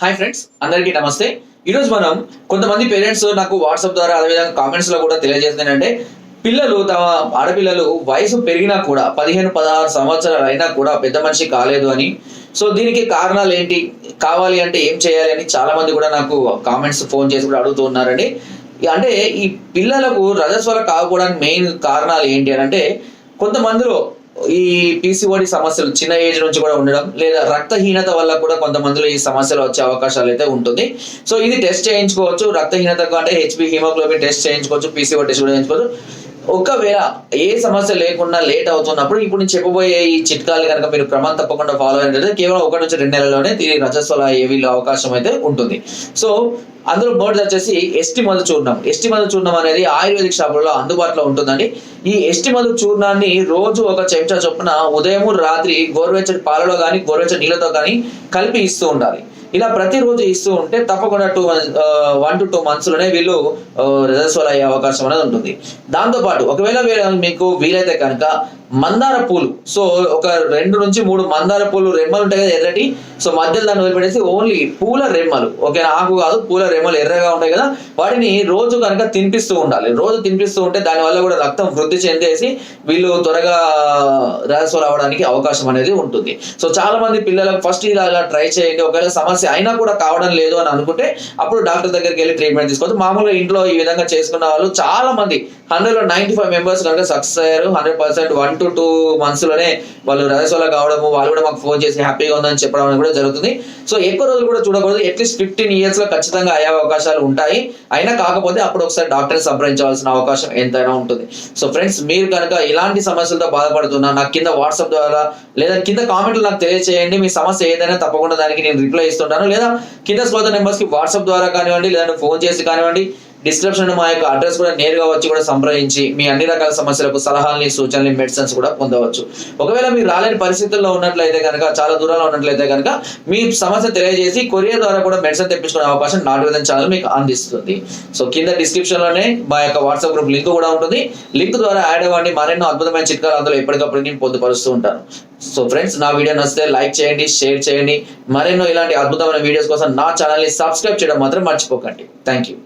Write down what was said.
Hi friends అందరికీ నమస్తే. ఈరోజు మనం కొంతమంది పేరెంట్స్ నాకు వాట్సాప్ ద్వారా అదేవిధంగా కామెంట్స్లో కూడా తెలియజేస్తుంది అంటే పిల్లలు తమ ఆడపిల్లలు వయసు పెరిగినా కూడా పదిహేను పదహారు సంవత్సరాలు అయినా కూడా పెద్ద మనిషి కాలేదు అని. సో దీనికి కారణాలు ఏంటి? కావాలి అంటే ఏం చేయాలి అని చాలా మంది కూడా నాకు కామెంట్స్ ఫోన్ చేసి కూడా అడుగుతూ ఉన్నారండి. అంటే ఈ పిల్లలకు రజస్వర కాకపోవడానికి మెయిన్ కారణాలు ఏంటి అని అంటే కొంతమందిలో ఈ పీసీఓడి సమస్యలు చిన్న ఏజ్ నుంచి కూడా ఉండడం లేదా రక్తహీనత వల్ల కూడా కొంతమందిలో ఈ సమస్యలు వచ్చే అవకాశాలు అయితే ఉంటుంది. సో ఇది టెస్ట్ చేయించుకోవచ్చు. రక్తహీనత అంటే హెచ్బి హిమోగ్లోబిన్ టెస్ట్ చేయించుకోవచ్చు పీసీఓ టెస్ట్ కూడా చేయించుకోవచ్చు. ఒకవేళ ఏ సమస్య లేకుండా లేట్ అవుతున్నప్పుడు ఇప్పుడు నేను చెప్పబోయే ఈ చిట్కాలు కనుక మీరు క్రమం తప్పకుండా ఫాలో అయినట్లయితే కేవలం ఒకటి నుంచి రెండు నెలల్లోనే తిరిగి రజస్వల ఏవీలో అవకాశం అయితే ఉంటుంది. సో అందులో మొదటి వచ్చేసి ఎస్టి మధు చూర్ణం. ఎస్టి మధు చూర్ణం అనేది ఆయుర్వేదిక్ షాపులలో అందుబాటులో ఉంటుందండి. ఈ ఎస్టి మధు చూర్ణాన్ని రోజు ఒక చెంచా చొప్పున ఉదయం రాత్రి గోరువెచ్చటి పాలలో కానీ గోరువెచ్చటి నీళ్ళతో కానీ కలిపి ఇస్తూ ఉండాలి. ఇలా ప్రతిరోజు ఇస్తూ ఉంటే తప్పకుండా టూ వన్ టు టూ మంత్స్లోనే వీళ్ళు రిజల్ట్స్ అయ్యే అవకాశం అనేది ఉంటుంది. దాంతోపాటు ఒకవేళ మీకు వీలైతే కనుక మందార పూలు సో ఒక రెండు నుంచి మూడు మందార పూలు రెమ్మలు ఉంటాయి కదా ఎర్రటి సో మధ్యలో దాన్ని వదిలిపెట్టేసి ఓన్లీ పూల రెమ్మలు. ఓకేనా? ఆకు కాదు పూల రెమ్మలు ఎర్రగా ఉంటాయి కదా వాటిని రోజు కనుక తినిపిస్తూ ఉండాలి. రోజు తినిపిస్తూ ఉంటే దానివల్ల కూడా రక్తం వృద్ధి చెందేసి వీళ్ళు త్వరగా రాజస్వలు అవడానికి అవకాశం అనేది ఉంటుంది. సో చాలా మంది పిల్లలకు ఫస్ట్ ఇలా ట్రై చేయండి. ఒకవేళ సమస్య అయినా కూడా కావడం లేదు అని అనుకుంటే అప్పుడు డాక్టర్ దగ్గరికి వెళ్ళి ట్రీట్మెంట్ తీసుకోవచ్చు. మామూలుగా ఇంట్లో ఈ విధంగా చేసుకున్న వాళ్ళు చాలా మంది హండ్రెడ్లో నైన్టీ ఫైవ్ మెంబర్స్ కనుక సక్సెస్ అయ్యారు. Hundred percent one to two మంత్స్లోనే వాళ్ళు రజస్వల కావడము వాళ్ళు కూడా మాకు ఫోన్ చేసి హ్యాపీగా ఉందని చెప్పడం అనేది కూడా జరుగుతుంది. సో ఎక్కువ రోజులు కూడా చూడకూడదు. అట్లీస్ట్ ఫిఫ్టీన్ ఇయర్స్లో ఖచ్చితంగా అయ్యే అవకాశాలు ఉంటాయి. అయినా కాకపోతే అప్పుడు ఒకసారి డాక్టర్ని సంప్రదించవలసిన అవకాశం ఎంతైనా ఉంటుంది. సో ఫ్రెండ్స్ మీరు కనుక ఇలాంటి సమస్యలతో బాధపడుతున్నా నాకు కింద వాట్సాప్ ద్వారా లేదా కింద కామెంట్లు నాకు తెలియజేయండి మీ సమస్య ఏదైనా తప్పకుండా దానికి నేను రిప్లై ఇస్తుంటాను లేదా కింద స్కోత నెంబర్స్కి వాట్సాప్ ద్వారా కానివ్వండి లేదా ఫోన్ చేసి కానివ్వండి డిస్క్రిప్షన్ మా యొక్క అడ్రస్ కూడా నేరుగా వచ్చి కూడా సంప్రదించి మీ అన్ని రకాల సమస్యలకు సలహాలని సూచనలు మెడిసిన్స్ కూడా పొందవచ్చు. ఒకవేళ మీరు రాలేని పరిస్థితుల్లో ఉన్నట్లయితే కనుక చాలా దూరంలో ఉన్నట్లయితే కనుక మీ సమస్య తెలియజేసి కొరియర్ ద్వారా కూడా మెడిసిన్ తెప్పించుకునే అవకాశం నాటు విధం ఛానల్ మీకు అందిస్తుంది. సో కింద డిస్క్రిప్షన్లోనే మా యొక్క వాట్సాప్ గ్రూప్ లింక్ కూడా ఉంటుంది. లింక్ ద్వారా యాడ్ అవ్వండి. మరెన్నో అద్భుతమైన చిట్కాలు అందులో ఎప్పటికప్పుడు నేను పొందుపరుస్తూ ఉంటాను. సో ఫ్రెండ్స్ నా వీడియో నచ్చితే లైక్ చేయండి షేర్ చేయండి. మరెన్నో ఇలాంటి అద్భుతమైన వీడియోస్ కోసం నా ఛానల్ని సబ్స్క్రైబ్ చేయడం మాత్రం మర్చిపోకండి. Thank you